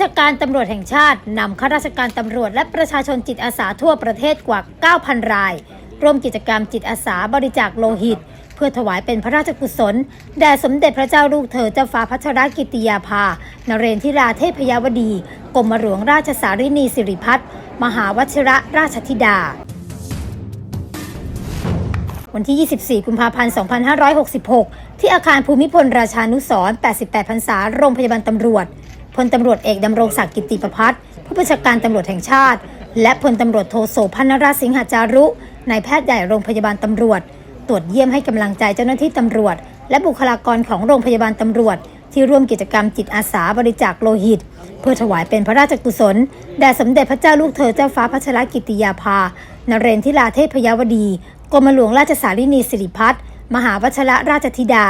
ชาการตำรวจแห่งชาตินำข้าราชการตำรวจและประชาชนจิตอาสาทั่วประเทศกว่า 9,000 ราย ร่วมกิจกรรมจิตอาสาบริจาคโลหิต เพื่อถวายเป็นพระราชกุศล แด่สมเด็จพระเจ้าลูกเธอเจ้าฟ้าพัชรกิติยาภานเรนทิราเทพยวดีกรมหลวงราชสารินีสิริพัฒน์มหาวชิระราชธิดาวันที่ 24 กุมภาพันธ์ 2566 ที่อาคารภูมิพลราชานุสรณ์88 พรรษา โรงพยาบาลตำรวจ พลตำรวจเอกดำรงศักดิ์กิติประพัฒน์ผู้บัญชาการตำรวจแห่งชาติ และพลตำรวจโทโสพันราชสิงหาจารุนายแพทย์ใหญ่โรงพยาบาลตำรวจ ตรวจเยี่ยมให้กำลังใจเจ้าหน้าที่ตำรวจ และบุคลากรของโรงพยาบาลตำรวจ ที่ร่วมกิจกรรมจิตอาสาบริจาคโลหิต เพื่อถวายเป็นพระราชกุศลแด่สมเด็จพระเจ้าลูกเธอเจ้าฟ้าพัชรกิติยาภานเรนทิราเทพยวดีกรมหลวงราชสารินีสิริพัฒน์มหาวชิระราชธิดา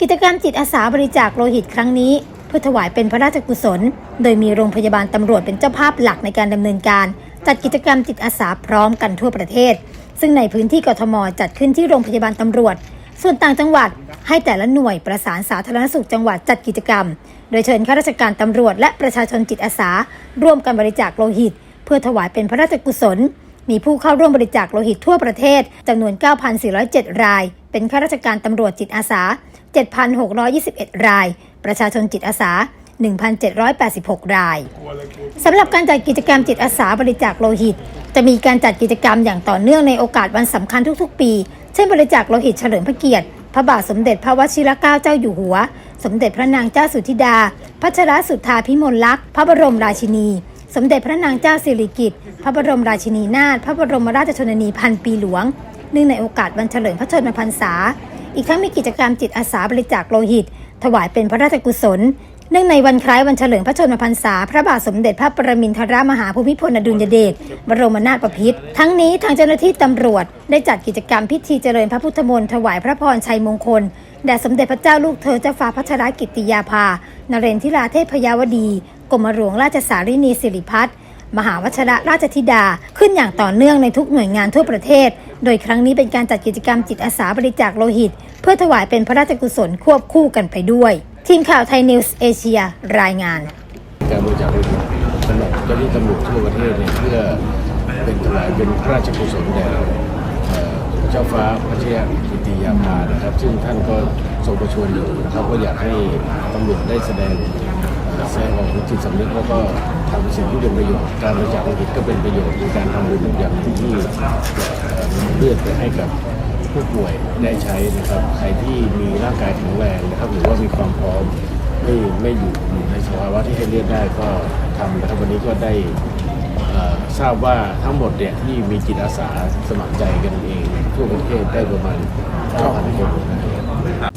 กิจกรรมจิตอาสาบริจาคโลหิตครั้งนี้ พื่อถวายเป็นพระราชกุศล โดยมีโรงพยาบาลตำรวจเป็นเจ้าภาพหลักในการดำเนินการ จัดกิจกรรมจิตอาสาพร้อมกันทั่วประเทศ ซึ่งในพื้นที่กทมจัดขึ้นที่โรงพยาบาลตำรวจ ส่วนต่างจังหวัดให้แต่ละหน่วยประสานสาธารณสุขจังหวัดจัดกิจกรรม โดยเชิญข้าราชการตำรวจและประชาชนจิตอาสา ร่วมกันบริจาคโลหิต เพื่อถวายเป็นพระราชกุศล มีผู้เข้าร่วมบริจาคโลหิตทั่วประเทศจำนวน 9,407 ราย เป็นข้าราชการตำรวจจิตอาสา 7,621 ราย ประชาชนจิตอาสา 1,786 รายสำหรับการจัดกิจกรรมจิตอาสาบริจาคโลหิต จะมีการจัดกิจกรรมอย่างต่อเนื่องในโอกาสวันสำคัญทุกๆ ปี เช่นบริจาคโลหิตเฉลิมพระเกียรติพระบาทสมเด็จพระวชิรเกล้าเจ้าอยู่หัว สมเด็จพระนางเจ้าสุธิดา พัชรสุทธาพิมลลักษณ์พระบรมราชินี สมเด็จพระนางเจ้าสิริกิติ์พระบรมราชินีนาถพระบรมราชชนนีพันปีหลวงเนื่องในโอกาสวันเฉลิมพระชนมพรรษา อีกทั้งมีกิจกรรมจิตอาสาบริจาคโลหิต ถวายเป็นพระราชกุศล เนื่องในวันคล้ายวันเฉลิมพระชนมพรรษา พระบาทสมเด็จพระปรมินทรมหาภูมิพลอดุลยเดชบรมนาถบพิตรทั้งนี้ทางเจ้าหน้าที่ตำรวจ ได้จัดกิจกรรมพิธีเจริญพระพุทธมนต์ถวายพระพรชัยมงคลแด่สมเด็จพระเจ้าลูกเธอเจ้าฟ้าพัชรกิติยาภานเรนทิราเทพยาวดีกรมหลวงราชสารินีสิริพัฒน์ มหาวชระราชธิดา ขึ้นอย่างต่อเนื่องในทุกหน่วยงานทั่วประเทศ โดยครั้งนี้เป็นการจัดกิจกรรมจิตอาสาบริจาคโลหิต เพื่อถวายเป็นพระราชกุศลควบคู่กันไปด้วย ทีมข่าวไทยนิวส์เอเชียรายงาน การบริจาคโลหิตสำหรับเจ้าหน้าที่ตำรวจทั่วประเทศเนี่ยเพื่อเป็นถวายเป็นพระราชกุศลแด่เอ่อเจ้าฟ้าพระเจ้ากิติยาภานะครับ ซึ่งท่านก็ทรงประชวรอยู่นะครับก็อยากให้ตำรวจได้แสดง แสดงออกถึงจิตสำนึกแล้วก็ทำสิ่งที่เป็นประโยชน์ การบริจาคโลหิตก็เป็นประโยชน์ในการทำบุญอย่างที่เอ่อนำเลือดไปให้กับผู้ป่วยได้ใช้นะครับ ใครที่มีร่างกายแข็งแรงนะครับหรือว่ามีความพร้อมไม่ไม่อยู่ในสภาวะที่ให้เลือดได้ก็ทำนะครับวันนี้ก็ได้ทราบว่าทั้งหมดเนี่ยที่มีจิตอาสาสมัครใจกันเองทั่วประเทศได้ประมาณ9,000คนนะครับ